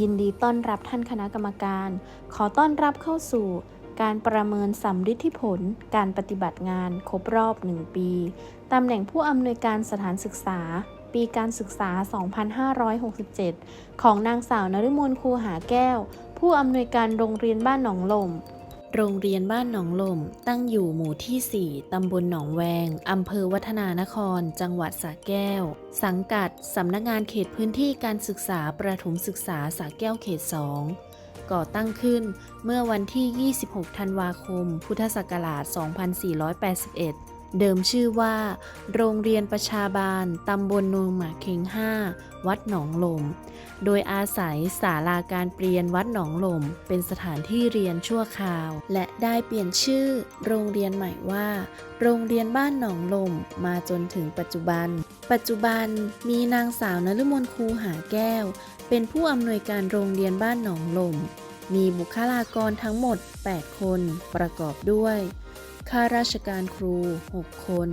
ยินดีต้อนรับท่านคณะกรรมการ ขอต้อนรับเข้าสู่ การประเมินสัมฤทธิผล การปฏิบัติงานครบรอบ 1 ปี ตำแหน่งผู้อำนวยการสถานศึกษา ปีการศึกษา 2567 ของนางสาวนฤมล คูหาแก้ว ผู้อำนวยการโรงเรียนบ้านหนองลม โรงเรียนบ้านหนองลม ตั้งอยู่หมู่ที่ 4 ตำบลหนองแวง อำเภอวัฒนานคร จังหวัดสระแก้ว สังกัด สำนักงานเขตพื้นที่การศึกษาประถมศึกษาสระแก้วเขต 2 ก่อตั้งขึ้นเมื่อวันที่ 26 ธันวาคม พุทธศักราช 2481 เดิมชื่อว่า โรงเรียนประชาบาล ตำบลโนนหมาเค็ง5 วัดหนองลม โดยอาศัยศาลาการเปลี่ยนวัดหนองลม เป็นสถานที่เรียนชั่วคราว และได้เปลี่ยนชื่อ โรงเรียนใหม่ว่า โรงเรียนบ้านหนองลมมาจนถึงปัจจุบัน ปัจจุบันมีนางสาวนฤมลคูหาแก้ว เป็นผู้อำนวยการโรงเรียนบ้านหนองลม มีบุคลากรทั้งหมด 8 คนประกอบด้วย ข้าราชการครู 6 คน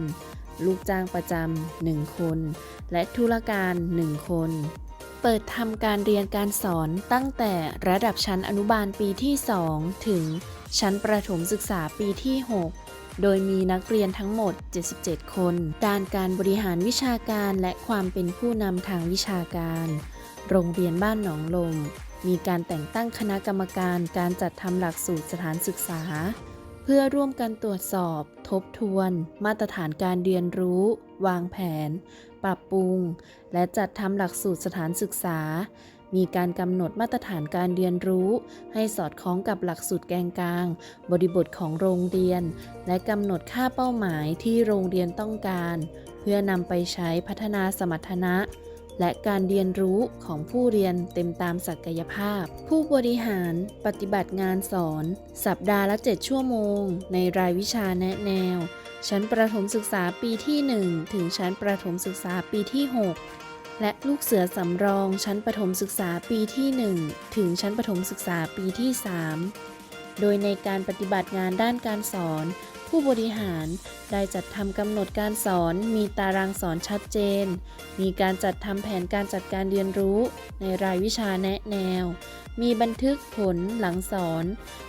ลูกจ้างประจำ 1 คน และธุรการ 1 คน เปิดทำการเรียนการสอนตั้งแต่ระดับชั้นอนุบาลปีที่ 2 ถึงชั้นประถมศึกษาปีที่ 6 โดยมีนักเรียนทั้งหมด 77 คน ด้านการบริหารวิชาการและความเป็นผู้นำทางวิชาการ โรงเรียนบ้านหนองลมมีการแต่งตั้งคณะกรรมการการจัดทำหลักสูตรสถานศึกษา เพื่อร่วมกันตรวจสอบ ทบทวน มาตรฐานการเรียนรู้ วางแผน ปรับปรุง และจัดทำหลักสูตรสถานศึกษา มีการกำหนดมาตรฐานการเรียนรู้ ให้สอดคล้องกับหลักสูตรแกนกลาง บริบทของโรงเรียน และกำหนดค่าเป้าหมายที่โรงเรียนต้องการ เพื่อนำไปใช้พัฒนาสมรรถนะ และการเรียนรู้ของผู้เรียนเต็มตามศักยภาพ ผู้บริหารปฏิบัติงานสอน สัปดาห์ละ 7 ชั่วโมง ในรายวิชาแนะแนว ชั้นประถมศึกษาปีที่ 1 ถึงชั้นประถมศึกษาปีที่ 6 และลูกเสือสำรองชั้นประถมศึกษาปีที่ 1 ถึงชั้นประถมศึกษาปีที่ 3 โดยในการปฏิบัติงานด้านการสอน ผู้บริหารได้จัดทำกำหนดการสอนมีตารางสอนชัดเจน มีการจัดทำแผนการจัดการเรียนรู้ในรายวิชาแนะแนว มีบันทึกผลหลังสอน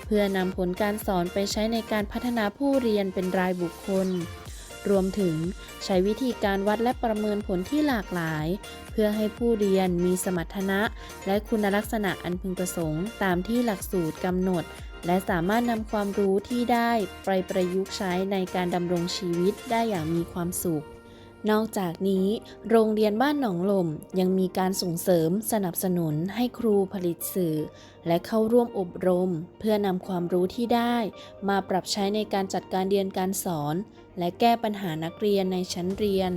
เพื่อนำผลการสอนไปใช้ในการพัฒนาผู้เรียนเป็นรายบุคคล รวมถึงใช้วิธีการวัดและประเมินผลที่หลากหลาย เพื่อให้ผู้เรียนมีสมรรถนะ และคุณลักษณะอันพึงประสงค์ ตามที่หลักสูตรกำหนด และสามารถนำความรู้ที่ได้ไปประยุกต์ใช้ในการดำรงชีวิตได้อย่างมีความสุข นอกจากนี้ โรงเรียนบ้านหนองลมยังมีการส่งเสริมสนับสนุนให้ครูผลิตสื่อ และเข้าร่วมอบรม เพื่อนำความรู้ที่ได้ มาปรับใช้ในการจัดการเรียนการสอน และแก้ปัญหานักเรียนในชั้นเรียน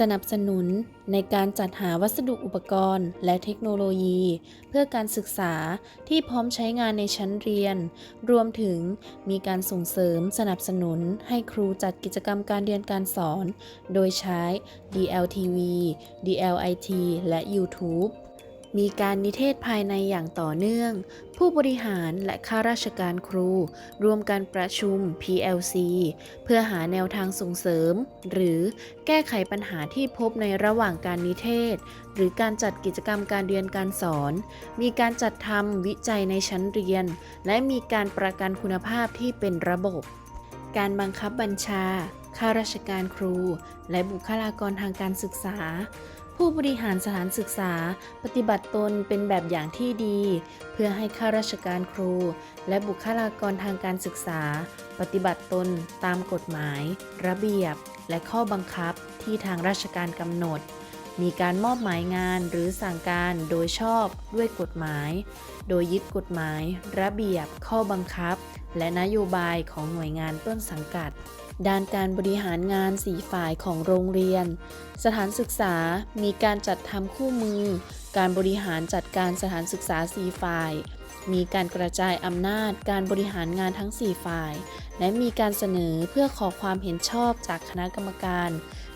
สนับสนุนในการจัดหาวัสดุอุปกรณ์ และเทคโนโลยี เพื่อการศึกษาที่พร้อมใช้งานในชั้นเรียน รวมถึงมีการส่งเสริมสนับสนุนให้ครูจัดกิจกรรมการเรียนการสอน โดยใช้ DLTV DLIT และ YouTube มีการนิเทศภายในอย่างต่อเนื่อง ผู้บริหารและข้าราชการครู รวมกันประชุม PLC เพื่อหาแนวทางส่งเสริม หรือแก้ไขปัญหาที่พบในระหว่างการนิเทศ หรือการจัดกิจกรรมการเรียนการสอน มีการจัดทำวิจัยในชั้นเรียน และมีการประกันคุณภาพที่เป็นระบบ การบังคับบัญชาข้าราชการครู และบุคลากรทางการศึกษา ผู้บริหารสถานศึกษา ปฏิบัติตนเป็นแบบอย่างที่ดี เพื่อให้ข้าราชการครู และบุคลากรทางการศึกษา ปฏิบัติตนตามกฎหมาย ระเบียบ และข้อบังคับที่ทางราชการกำหนด มีการมอบหมายงานหรือสั่งการโดยชอบด้วยกฎหมาย โดยยึดกฎหมาย ระเบียบ ข้อบังคับ และนโยบายของหน่วยงานต้นสังกัด ด้านการบริหารงานสีฝ่ายของโรงเรียน สถานศึกษามีการจัดทำคู่มือ การบริหารจัดการสถานศึกษาสีฝ่าย มีการกระจายอำนาจการบริหารงานทั้ง 4 ฝ่าย และมีการเสนอเพื่อขอความเห็นชอบจากคณะกรรมการ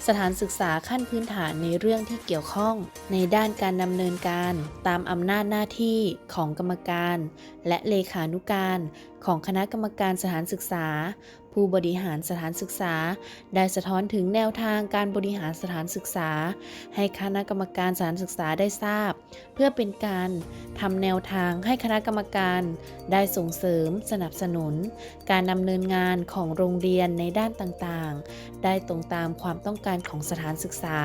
สถานศึกษาขั้นพื้นฐานในเรื่องที่เกี่ยวข้อง ในด้านการดำเนินการ ตามอำนาจหน้าที่ของกรรมการ และเลขานุการของคณะกรรมการสถานศึกษา ผู้บริหารสถานศึกษา ได้สะท้อนถึงแนวทางการบริหารสถานศึกษา ให้คณะกรรมการสถานศึกษาได้ทราบ เพื่อเป็นการทำแนวทางให้คณะกรรมการ ได้ส่งเสริม สนับสนุน การดำเนินงานของโรงเรียนในด้านต่างๆ ได้ตรงตามความต้องการของสถานศึกษา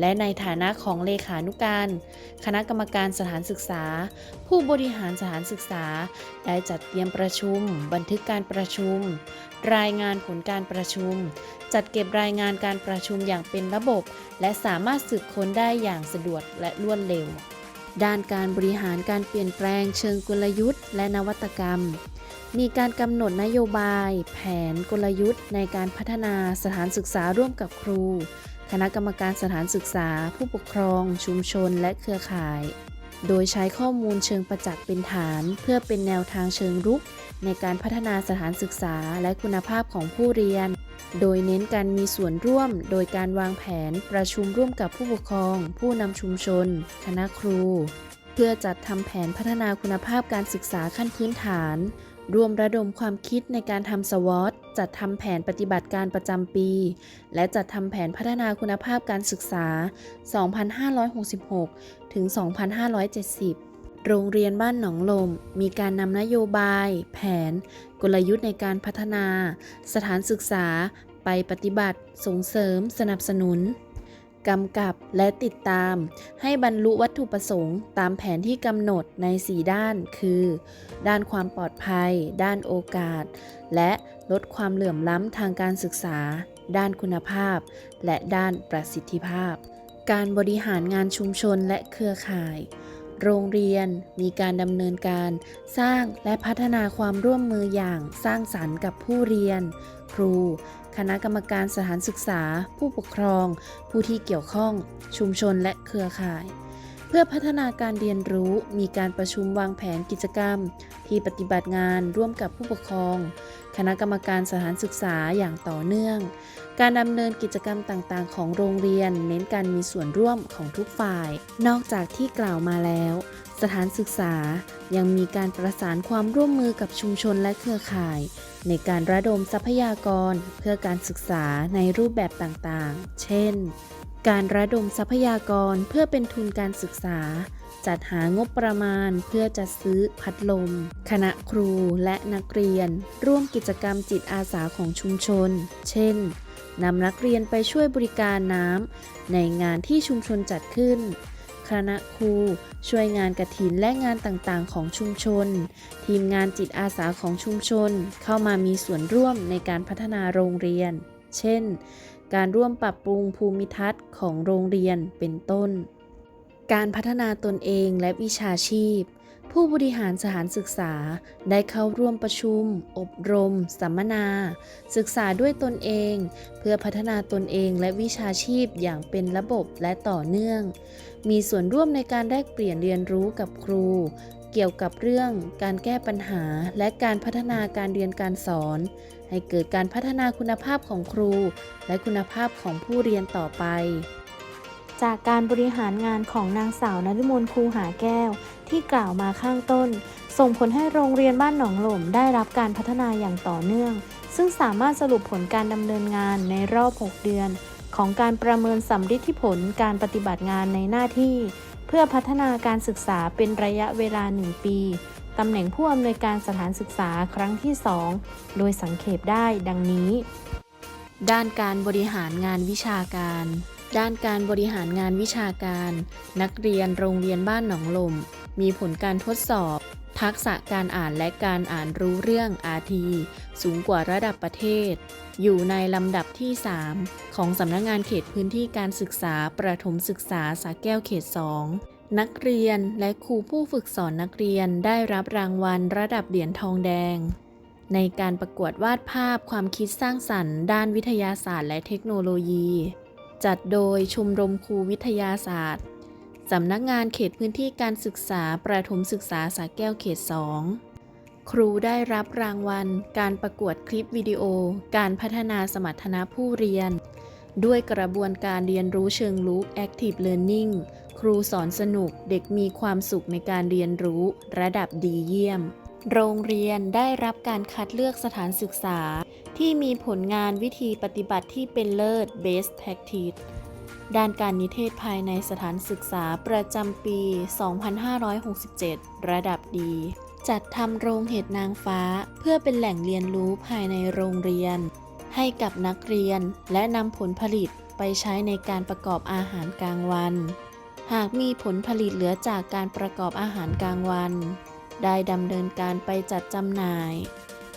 และในฐานะของเลขานุการ คณะกรรมการสถานศึกษา ผู้บริหารสถานศึกษา ได้จัดเตรียมประชุม บันทึกการประชุม รายงานผลการประชุม จัดเก็บรายงานการประชุมอย่างเป็นระบบ และสามารถสืบค้นได้อย่างสะดวกและรวดเร็ว ด้านการบริหารการเปลี่ยนแปลงเชิงกลยุทธ์ และนวัตกรรมมีการกำหนดนโยบาย แผนกลยุทธ์ในการพัฒนาสถานศึกษาร่วมกับครู คณะกรรมการสถานศึกษา ผู้ปกครอง ชุมชน และเครือข่าย โดยใช้ข้อมูลเชิงประจักษ์เป็นฐาน เพื่อเป็นแนวทางเชิงรุก ในการพัฒนาสถานศึกษาและคุณภาพของผู้เรียน โดยเน้นการมีส่วนร่วม โดยการวางแผนประชุมร่วมกับผู้ปกครอง ผู้นำชุมชน คณะครู เพื่อจัดทำแผนพัฒนาคุณภาพการศึกษาขั้นพื้นฐาน รวมระดมความคิดในการทำสวอตจัดทำแผนปฏิบัติการประจำปี และจัดทำแผนพัฒนาคุณภาพการศึกษา 2566 ถึง 2570โรงเรียนบ้านหนองลม มีการนำนโยบาย แผน กลยุทธ์ในการพัฒนา สถานศึกษา ไปปฏิบัติ ส่งเสริม สนับสนุน กำกับและติดตาม ให้บรรลุวัตถุประสงค์ตามแผนที่กำหนดใน 4 ด้าน คือ ด้านความปลอดภัย ด้านโอกาส และลดความเหลื่อมล้ำทางการศึกษา ด้านคุณภาพ และด้านประสิทธิภาพ การบริหารงานชุมชนและเครือข่ายโรงเรียนมีการดำเนินการสร้างและพัฒนาความร่วมมืออย่างสร้างสรรค์กับผู้เรียน ครู คณะกรรมการสถานศึกษา ผู้ปกครอง ผู้ที่เกี่ยวข้อง ชุมชนและเครือข่าย เพื่อพัฒนาการเรียนรู้มีการประชุมวางแผนกิจกรรม ที่ปฏิบัติงานร่วมกับผู้ปกครอง คณะกรรมการสถานศึกษาอย่างต่อเนื่อง การดำเนินกิจกรรมต่างๆ ของโรงเรียน เน้นการมีส่วนร่วมของทุกฝ่าย นอกจากที่กล่าวมาแล้ว สถานศึกษายังมีการประสานความร่วมมือกับชุมชนและเครือข่าย ในการระดมทรัพยากรเพื่อการศึกษาในรูปแบบต่างๆ เช่น การระดมทรัพยากรเพื่อเป็นทุนการศึกษา จัดหางบประมาณเพื่อจัดซื้อพัดลม คณะครูและนักเรียน ร่วมกิจกรรมจิตอาสาของชุมชน เช่นนำนักเรียนไปช่วยบริการน้ำในงานที่ชุมชนจัดขึ้น คณะครู ช่วยงานกระถินและงานต่างๆ ของชุมชน ทีมงานจิตอาสาของชุมชน เข้ามามีส่วนร่วมในการพัฒนาโรงเรียน เช่น การร่วมปรับปรุงภูมิทัศน์ของโรงเรียนเป็นต้น การพัฒนาตนเองและวิชาชีพ ผู้บริหารสถานศึกษาได้เข้าร่วมประชุม อบรม สัมมนา ศึกษาด้วยตนเอง เพื่อพัฒนาตนเองและวิชาชีพอย่างเป็นระบบและต่อเนื่องมีส่วนร่วมในการแลกเปลี่ยนเรียนรู้กับครู เกี่ยวกับเรื่องการแก้ปัญหา และการพัฒนาการเรียนการสอน ให้เกิดการพัฒนาคุณภาพของครู และคุณภาพของผู้เรียนต่อไปจากการบริหารงานของนางสาวนฤมลคูหาแก้ว ที่กล่าวมาข้างต้น ส่งผลให้โรงเรียนบ้านหนองหล่มได้รับการพัฒนาอย่างต่อเนื่อง ซึ่งสามารถสรุปผลการดำเนินงานในรอบ 6 เดือน ของการประเมินสัมฤทธิผลการปฏิบัติงานในหน้าที่ เพื่อพัฒนาการศึกษาเป็นระยะเวลา 1 ปีตำแหน่งผู้อำนวยการสถานศึกษาครั้งที่ 2 โดยสังเขปได้ดังนี้ ด้านการบริหารงานวิชาการ ด้านการบริหารงานวิชาการ นักเรียนโรงเรียนบ้านหนองลม มีผลการทดสอบ ทักษะการอ่านและการอ่านรู้เรื่อง RT สูงกว่าระดับประเทศ อยู่ในลำดับที่ 3 ของสำนักงงานเขตพื้นที่การศึกษาประถมศึกษาสาแก้วเขต 2 นักเรียนและครูผู้ฝึกสอนนักเรียนได้รับรางวัลระดับเหรียญทองแดง ในการประกวดวาดภาพความคิดสร้างสรรค์ ด้านวิทยาศาสตร์และเทคโนโลยี จัดโดยชมรมครูวิทยาศาสตร์สำนักงานเขตพื้นที่การศึกษาประถมศึกษาสาแก้วเขต 2 ครูได้รับรางวัล การประกวดคลิปวิดีโอ การพัฒนาสมรรถนะผู้เรียน ด้วยกระบวนการเรียนรู้เชิงลุก Active Learning ครูสอนสนุกเด็กมีความสุขในการเรียนรู้ ระดับดีเยี่ยม โรงเรียนได้รับการคัดเลือกสถานศึกษา ที่มีผลงานวิธีปฏิบัติที่เป็นเลิศ Best Practice ด้านการนิเทศภายในสถานศึกษาประจำปี 2567 ระดับดี จัดทำโรงเห็ดนางฟ้า เพื่อเป็นแหล่งเรียนรู้ภายในโรงเรียน ให้กับนักเรียนและนำผลผลิตไปใช้ในการประกอบอาหารกลางวัน หากมีผลผลิตเหลือจากการประกอบอาหารกลางวัน ได้ดำเนินการไปจัดจำหน่าย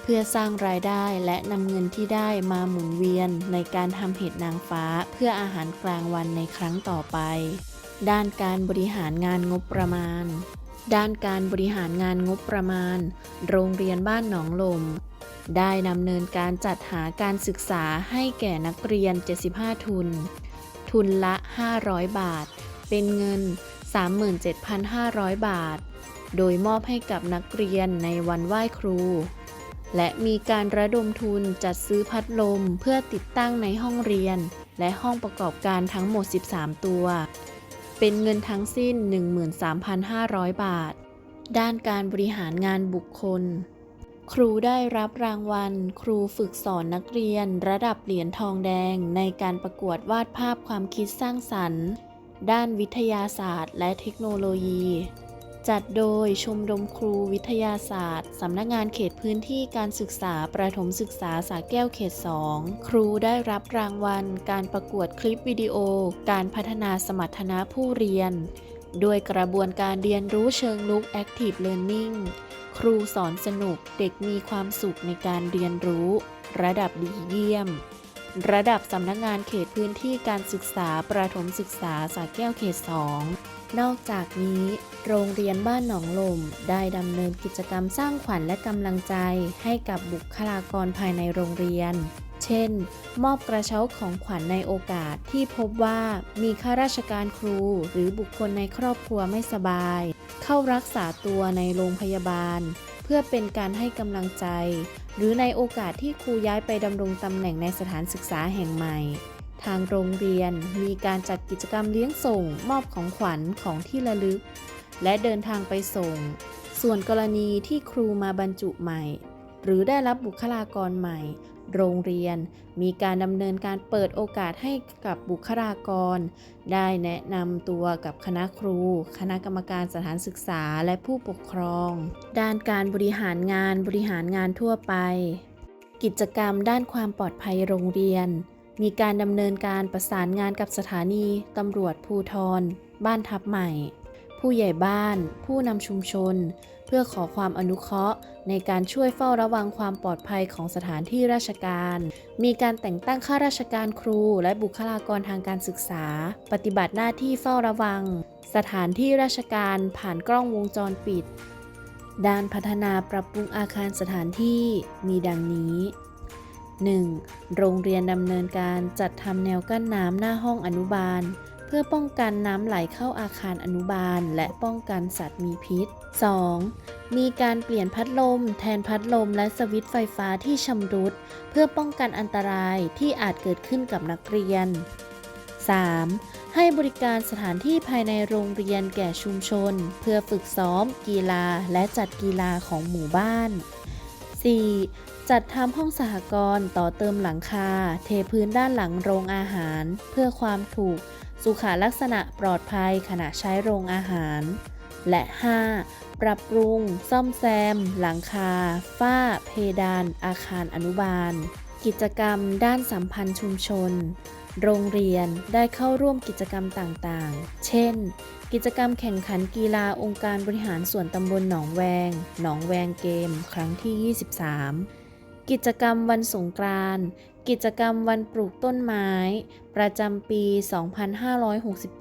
เพื่อสร้างรายได้และนำเงินที่ได้มาหมุนเวียนในการทำเห็ดนางฟ้าเพื่ออาหารกลางวันในครั้งต่อไป ด้านการบริหารงานงบประมาณ ด้านการบริหารงานงบประมาณ โรงเรียนบ้านหนองลม ได้ดำเนินการจัดหาการศึกษาให้แก่นักเรียน 75 ทุน ทุนละ 500 บาท เป็นเงิน 37,500 บาท โดยมอบให้กับนักเรียนในวันไหว้ครู และมีการระดมทุนจัดซื้อพัดลมเพื่อติดตั้งในห้องเรียน และห้องประกอบการทั้งหมด 13 ตัว เป็นเงินทั้งสิ้น 13,500 บาท ด้านการบริหารงานบุคคล ครูได้รับรางวัล ครูฝึกสอนนักเรียน ระดับเหรียญทองแดง ในการประกวดวาดภาพความคิดสร้างสรรค์ ด้านวิทยาศาสตร์ และเทคโนโลยี จัดโดยชมรมครูวิทยาศาสตร์ สำนักงานเขตพื้นที่การศึกษาประถมศึกษาสาแก้วเขต 2 ครูได้รับรางวัล การประกวดคลิปวิดีโอ การพัฒนาสมรรถนะผู้เรียนโดยกระบวนการเรียนรู้เชิงลุก Active Learning ครูสอนสนุกเด็กมีความสุขในการเรียนรู้ ระดับดีเยี่ยม ระดับสำนักงานเขตพื้นที่การศึกษาประถมศึกษาสาแก้วเขต 2 นอกจากนี้ โรงเรียนบ้านหนองลม ได้ดำเนินกิจกรรมสร้างขวัญและกำลังใจให้กับบุคลากรภายในโรงเรียน เช่น มอบกระเช้าของขวัญในโอกาสที่พบว่ามีข้าราชการครูหรือบุคคลในครอบครัวไม่สบาย เข้ารักษาตัวในโรงพยาบาล เพื่อเป็นการให้กำลังใจ หรือในโอกาสที่ครูย้ายไปดำรงตำแหน่งในสถานศึกษาแห่งใหม่ ทางโรงเรียนมีการจัดกิจกรรมเลี้ยงส่ง มอบของขวัญของที่ระลึก และเดินทางไปส่ง ส่วนกรณีที่ครูมาบรรจุใหม่ หรือได้รับบุคลากรใหม่ โรงเรียน มีการดำเนินการเปิดโอกาสให้กับบุคลากร ได้แนะนำตัวกับคณะครู คณะกรรมการสถานศึกษาและผู้ปกครอง ด้านการบริหารงานบริหารงานทั่วไป กิจกรรมด้านความปลอดภัยโรงเรียน มีการดำเนินการประสานงานกับสถานีตำรวจภูทร บ้านทับใหม่ ผู้ใหญ่บ้าน ผู้นำชุมชน พื่อขอความอนุเคราะห์ ในการช่วยเฝ้าระวังความปลอดภัยของสถานที่ราชการ มีการแต่งตั้งข้าราชการครู และบุคลากรทางการศึกษา ปฏิบัติหน้าที่เฝ้าระวัง สถานที่ราชการผ่านกล้องวงจรปิด ด้านพัฒนาปรับปรุงอาคารสถานที่มีดังนี้ 1. โรงเรียนดำเนินการจัดทำแนวกั้นน้ำหน้าห้องอนุบาล พื่อป้องกันน้ำไหลเข้าอาคารอนุบาล และป้องกันสัตว์มีพิษ 2. มีการเปลี่ยนพัดลม แทนพัดลมและสวิตช์ไฟฟ้าที่ชำรุด เพื่อป้องกันอันตรายที่อาจเกิดขึ้นกับนักเรียน 3. ให้บริการสถานที่ภายในโรงเรียนแก่ชุมชน เพื่อฝึกซ้อม กีฬา และจัดกีฬาของหมู่บ้าน 4. จัดทำห้องสหกรณ์ต่อเติมหลังคา เทพื้นด้านหลังโรงอาหาร เพื่อความถูก สุขลักษณะปลอดภัยขณะใช้โรงอาหาร และ 5. ปรับปรุง ซ่อมแซม หลังคา ฝ้า เพดาน อาคารอนุบาล กิจกรรม ด้านสัมพันธ์ชุมชน โรงเรียนได้เข้าร่วมกิจกรรมต่างๆ เช่น กิจกรรมแข่งขันกีฬาองค์การบริหารส่วนตำบลหนองแวง หนองแวงเกม ครั้งที่ 23กิจกรรมวันสงกรานต์ กิจกรรมวันปลูกต้นไม้ ประจำปี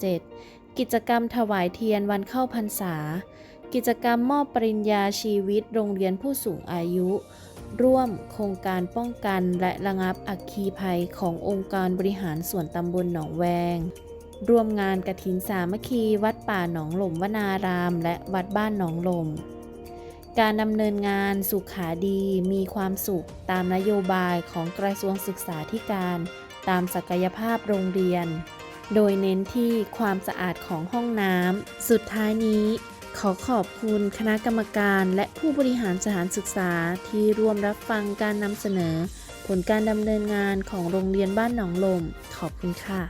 2567 กิจกรรมถวายเทียนวันเข้าพรรษา กิจกรรมมอบปริญญาชีวิตโรงเรียนผู้สูงอายุ ร่วมโครงการป้องกันและระงับอัคคีภัยขององค์การบริหารส่วนตำบลหนองแวง ร่วมงานกระถินสามัคคี วัดป่าหนองหล่มวนาราม และวัดบ้านหนองหล่ม การดำเนินงานสุขาดีมีความสุขตามนโยบายของกระทรวงศึกษาธิการ ตามศักยภาพโรงเรียน โดยเน้นที่ความสะอาดของห้องน้ำ สุดท้ายนี้ ขอขอบคุณคณะกรรมการและผู้บริหารสถานศึกษาที่ร่วมรับฟังการนำเสนอ ผลการดำเนินงานของโรงเรียนบ้านหนองลม ขอบคุณค่ะ